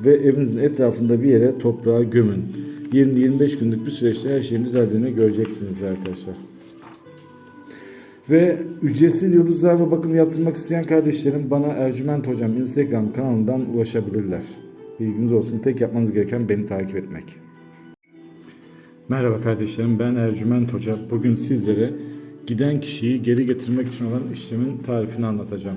ve evinizin etrafında bir yere toprağa gömün. 20-25 günlük bir süreçte her şeyin düzeldiğini göreceksiniz arkadaşlar. Ve ücretsiz yıldızlarla bakım yaptırmak isteyen kardeşlerim bana Ercüment Hocam Instagram kanalından ulaşabilirler. Bilginiz olsun tek yapmanız gereken beni takip etmek. Merhaba kardeşlerim ben Ercüment Hoca. Bugün sizlere giden kişiyi geri getirmek için olan işlemin tarifini anlatacağım.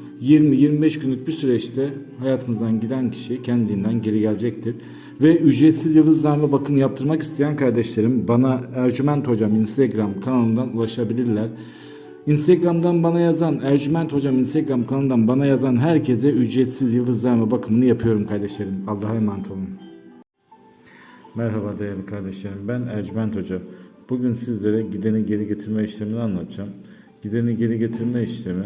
20-25 günlük bir süreçte hayatınızdan giden kişi kendiliğinden geri gelecektir. Ve ücretsiz yıldızlarla bakım yaptırmak isteyen kardeşlerim bana Ercüment Hocam Instagram kanalından ulaşabilirler. Instagram'dan bana yazan, Ercüment Hocam Instagram kanalından bana yazan herkese ücretsiz yıldızlarla bakımını yapıyorum kardeşlerim. Allah'a emanet olun. Merhaba değerli kardeşlerim. Ben Ercüment Hoca. Bugün sizlere gideni geri getirme işlemini anlatacağım. Gideni geri getirme işlemi